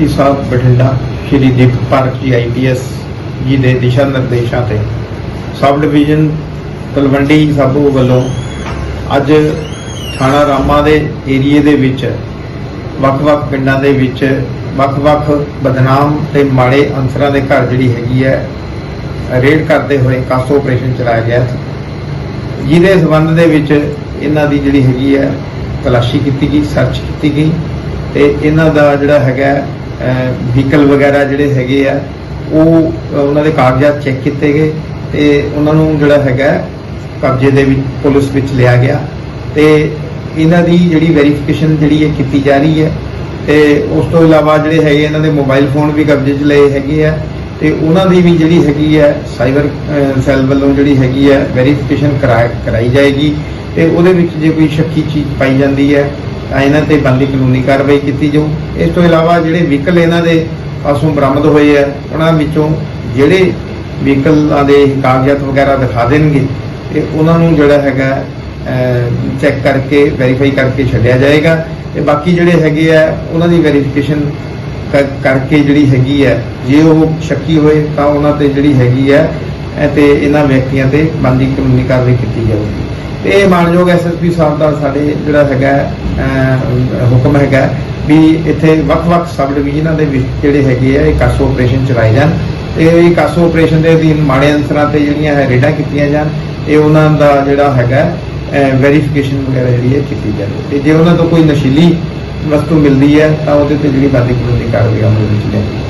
SSP ਸਾਹਿਬ Bathinda, Shri Deepak Pareek ji IPS ji ਦੇ ਦਿਸ਼ਾ ਨਿਰਦੇਸ਼ਾਂ ਤੇ। ਸਬ ਡਿਵੀਜ਼ਨ ਤਲਵੰਡੀ ਸਾਬੋ ਵੱਲੋਂ ਅੱਜ ਥਾਣਾ ਰਾਮਾ ਦੇ ਏਰੀਏ ਦੇ ਵਿੱਚ, ਵੱਖ-ਵੱਖ ਪਿੰਡਾਂ ਦੇ ਵਿੱਚ ਵੱਖ-ਵੱਖ ਬਦਨਾਮ ਤੇ ਮਾੜੇ ਅਨਸਰਾਂ ਦੇ ਘਰ ਜਿਹੜੀ ਹੈਗੀ ਹੈ, ਰੇਡ ਕਰਦੇ ਹੋਏ ਕਾਸੋ ਆਪਰੇਸ਼ਨ ਚਲਾਇਆ ਗਿਆ ਸੀ। ਜਿਹਦੇ ਸਬੰਧ ਦੇ ਵਿੱਚ ਇਹਨਾਂ ਦੀ ਜਿਹੜੀ ਹੈਗੀ ਹੈ ਤਲਾਸ਼ੀ ਕੀਤੀ ਗਈ, ਸਰਚ ਕੀਤੀ ਗਈ ਤੇ ਇਹਨਾਂ ਦਾ ਜਿਹੜਾ ਹੈਗਾ ਵਹੀਕਲ ਵਗੈਰਾ ਜਿਹੜੇ ਹੈਗੇ ਆ, ਉਹ ਉਹਨਾਂ ਦੇ ਕਾਗਜ਼ਾਤ ਚੈੱਕ ਕੀਤੇ ਗਏ ਤੇ ਉਹਨਾਂ ਨੂੰ ਜਿਹੜਾ ਹੈਗਾ ਕਬਜ਼ੇ ਦੇ ਵਿੱਚ, ਪੁਲਿਸ ਵਿੱਚ ਲਿਆ ਗਿਆ ਤੇ ਇਹਨਾਂ ਦੀ ਜਿਹੜੀ ਵੈਰੀਫਿਕੇਸ਼ਨ ਜਿਹੜੀ ਹੈ ਕੀਤੀ ਜਾ ਰਹੀ ਹੈ ਤੇ ਉਸ ਤੋਂ ਇਲਾਵਾ ਜਿਹੜੇ ਹੈਗੇ ਇਹਨਾਂ ਦੇ ਮੋਬਾਈਲ ਫੋਨ ਵੀ ਕਬਜ਼ੇ 'ਚ ਲਏ ਹੈਗੇ ਆ ਤੇ ਉਹਨਾਂ ਦੀ ਵੀ ਜਿਹੜੀ ਹੈਗੀ ਹੈ ਸਾਈਬਰ ਸੈੱਲ ਵੱਲੋਂ ਜਿਹੜੀ ਹੈਗੀ ਹੈ ਵੈਰੀਫਿਕੇਸ਼ਨ ਕਰਾਈ ਜਾਏਗੀ ਤੇ ਉਹਦੇ ਵਿੱਚ ਜੇ ਕੋਈ ਸ਼ੱਕੀ ਚੀਜ਼ ਪਾਈ ਜਾਂਦੀ ਹੈ ਇਹਨਾਂ ਤੇ ਬੰਦੀ ਕਾਨੂੰਨੀ ਕਾਰਵਾਈ ਕੀਤੀ ਜਾਊ। ਇਸ ਤੋਂ ਇਲਾਵਾ ਜਿਹੜੇ ਵਹੀਕਲ ਇਹਨਾਂ ਦੇ ਪਾਸੋਂ ਬਰਾਮਦ ਹੋਏ ਆ, ਉਹਨਾਂ ਵਿੱਚੋਂ ਜਿਹੜੇ ਵਹੀਕਲਾਂ ਦੇ ਕਾਗਜ਼ਾਤ ਵਗੈਰਾ ਦਿਖਾ ਦੇਣਗੇ ਤੇ ਉਹਨਾਂ ਨੂੰ ਜਿਹੜਾ ਹੈਗਾ ਚੈੱਕ ਕਰਕੇ ਵੈਰੀਫਾਈ ਕਰਕੇ ਛੱਡਿਆ ਜਾਏਗਾ। ਤੇ ਬਾਕੀ ਜਿਹੜੇ ਹੈਗੇ ਆ, ਉਹਨਾਂ ਦੀ ਵੈਰੀਫਿਕੇਸ਼ਨ ਕਰਕੇ ਜਿਹੜੀ ਹੈਗੀ ਹੈ ਜੇ ਉਹ ਸ਼ੱਕੀ ਹੋਏ ਤਾਂ ਉਹਨਾਂ ਤੇ ਜਿਹੜੀ ਹੈਗੀ ਹੈ ਇਹ ਤੇ ਇਹਨਾਂ ਵਿਅਕਤੀਆਂ ਤੇ ਬੰਦੀ ਕਾਨੂੰਨੀ ਕਾਰਵਾਈ ਕੀਤੀ ਜਾਵੇਗੀ ਤੇ ਇਹ ਮਾਨਯੋਗ ਐਸਐਸਪੀ ਸਾਹਿਬ ਦਾ ਸਾਡੇ ਜਿਹੜਾ ਹੈਗਾ ਹੁਕਮ ਹੈਗਾ ਵੀ ਇੱਥੇ ਵੱਖ-ਵੱਖ ਸਬ ਡਿਵੀਜ਼ਨਾਂ ਦੇ ਵਿੱਚ ਜਿਹੜੇ ਹੈਗੇ ਆ, ਇਹ ਕਾਸੋ ਆਪਰੇਸ਼ਨ ਚਲਾਏ ਜਾਣ। ਤੇ ਇਹ ਕਾਸੋ ਆਪਰੇਸ਼ਨ ਦੇ ਅਧੀਨ ਮਾੜੇ ਅੰਸਰਾਂ ਤੇ ਜਿਹੜੀਆਂ ਹੈ ਰੇਡਾਂ ਕੀਤੀਆਂ ਜਾਣ, ਇਹ ਉਹਨਾਂ ਦਾ ਜਿਹੜਾ ਹੈਗਾ ਵੈਰੀਫਿਕੇਸ਼ਨ ਵਗੈਰਾ ਜਿਹੜੀ ਹੈ ਕੀਤੀ ਜਾਵੇ। ਤੇ ਜੇ ਉਹਨਾਂ ਤੋਂ ਕੋਈ ਨਸ਼ੀਲੀ ਵਸਤੂ ਮਿਲਦੀ ਹੈ, ਤਾਂ ਉਹਦੇ ਤੇ ਜਿਹੜੀ ਬਾਦੀ ਕਾਨੂੰਨੀ ਕਾਰਵਾਈ ਅਮਲ ਵਿੱਚ ਲਿਆਂਦੀ